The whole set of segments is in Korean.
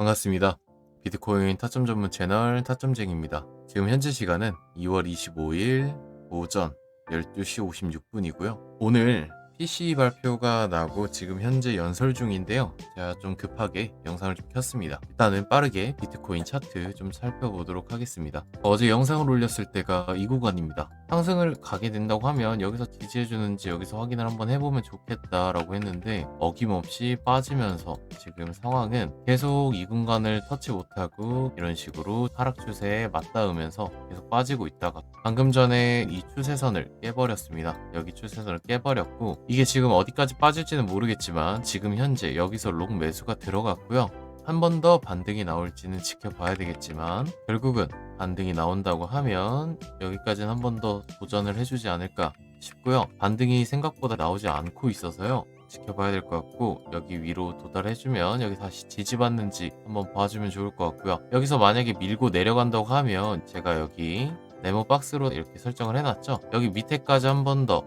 반갑습니다. 비트코인 타점 전문 채널 타점쟁입니다. 지금 현재 시간은 2월 25일 오전 12시 56분이고요. 오늘 PC 발표가 나고 지금 현재 연설 중인데요. 제가 좀 급하게 영상을 좀 켰습니다. 일단은 빠르게 비트코인 차트 좀 살펴보도록 하겠습니다. 어제 영상을 올렸을 때가 이 구간입니다. 상승을 가게 된다고 하면 여기서 지지해주는지 여기서 확인을 한번 해보면 좋겠다라고 했는데 어김없이 빠지면서 지금 상황은 계속 이 공간을 터치 못하고 이런 식으로 하락 추세에 맞닿으면서 계속 빠지고 있다가 방금 전에 이 추세선을 깨버렸습니다. 여기 추세선을 깨버렸고 이게 지금 어디까지 빠질지는 모르겠지만 지금 현재 여기서 롱 매수가 들어갔고요. 한 번 더 반등이 나올지는 지켜봐야 되겠지만 결국은 반등이 나온다고 하면 여기까지는 한 번 더 도전을 해주지 않을까 싶고요. 반등이 생각보다 나오지 않고 있어서요. 지켜봐야 될 것 같고 여기 위로 도달해주면 여기 다시 지지받는지 한번 봐주면 좋을 것 같고요. 여기서 만약에 밀고 내려간다고 하면 제가 여기 네모 박스로 이렇게 설정을 해놨죠. 여기 밑에까지 한 번 더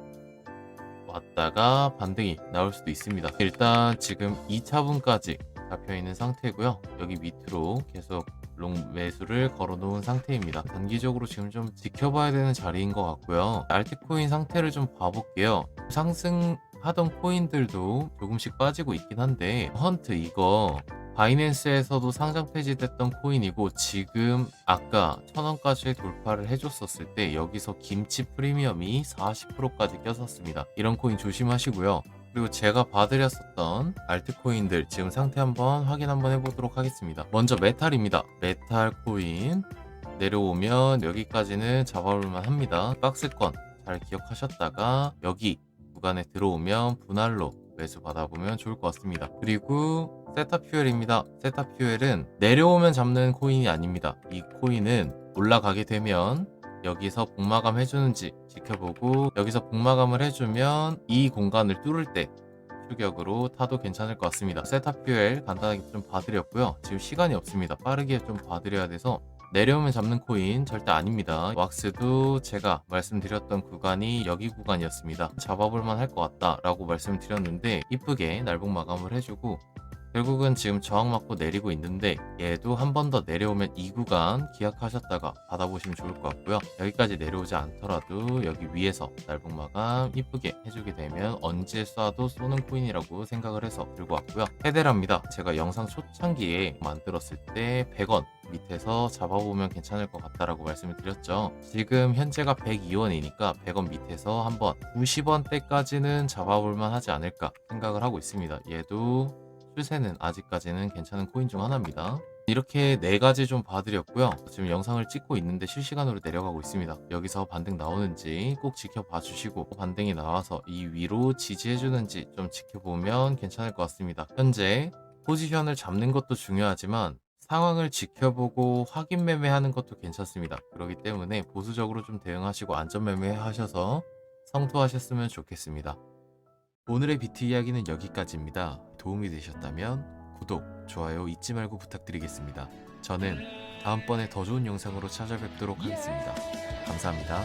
왔다가 반등이 나올 수도 있습니다. 일단 지금 2차분까지 잡혀 있는 상태고요. 여기 밑으로 계속 롱 매수를 걸어 놓은 상태입니다. 단기적으로 지금 좀 지켜봐야 되는 자리인 것 같고요. 알트코인 상태를 좀 봐볼게요. 상승 하던 코인들도 조금씩 빠지고 있긴 한데 헌트 이거 바이낸스에서도 상장 폐지됐던 코인이고 지금 아까 천원까지 돌파를 해줬었을 때 여기서 김치 프리미엄이 40%까지 껴섰습니다. 이런 코인 조심하시고요. 그리고 제가 봐드렸었던 알트코인들 지금 상태 한번 확인 한번 해보도록 하겠습니다. 먼저 메탈입니다. 메탈 코인 내려오면 여기까지는 잡아볼만 합니다. 박스권 잘 기억하셨다가 여기 구간에 들어오면 분할로 매수 받아보면 좋을 것 같습니다. 그리고 세타퓨엘입니다. 세타퓨엘은 내려오면 잡는 코인이 아닙니다. 이 코인은 올라가게 되면 여기서 복마감 해주는지 지켜보고 여기서 복마감을 해주면 이 공간을 뚫을 때 추격으로 타도 괜찮을 것 같습니다. 세타퓨엘 간단하게 좀 봐드렸고요. 지금 시간이 없습니다. 빠르게 좀 봐드려야 돼서 내려오면 잡는 코인 절대 아닙니다. 왁스도 제가 말씀드렸던 구간이 여기 구간이었습니다. 잡아볼만 할 것 같다 라고 말씀드렸는데 이쁘게 날복 마감을 해주고 결국은 지금 저항 맞고 내리고 있는데 얘도 한 번 더 내려오면 이 구간 기약하셨다가 받아보시면 좋을 것 같고요. 여기까지 내려오지 않더라도 여기 위에서 날복 마감 이쁘게 해주게 되면 언제 쏴도 쏘는 코인이라고 생각을 해서 들고 왔고요. 헤데라입니다. 제가 영상 초창기에 만들었을 때 100원 밑에서 잡아보면 괜찮을 것 같다라고 말씀을 드렸죠. 지금 현재가 102원이니까 100원 밑에서 한번 90원대까지는 잡아볼만 하지 않을까 생각을 하고 있습니다. 얘도 추세는 아직까지는 괜찮은 코인 중 하나입니다. 이렇게 네 가지 좀 봐드렸고요. 지금 영상을 찍고 있는데 실시간으로 내려가고 있습니다. 여기서 반등 나오는지 꼭 지켜봐 주시고 반등이 나와서 이 위로 지지해주는지 좀 지켜보면 괜찮을 것 같습니다. 현재 포지션을 잡는 것도 중요하지만 상황을 지켜보고 확인 매매하는 것도 괜찮습니다. 그렇기 때문에 보수적으로 좀 대응하시고 안전 매매하셔서 성투하셨으면 좋겠습니다. 오늘의 비트 이야기는 여기까지입니다. 도움이 되셨다면 구독, 좋아요 잊지 말고 부탁드리겠습니다. 저는 다음번에 더 좋은 영상으로 찾아뵙도록 하겠습니다. 감사합니다.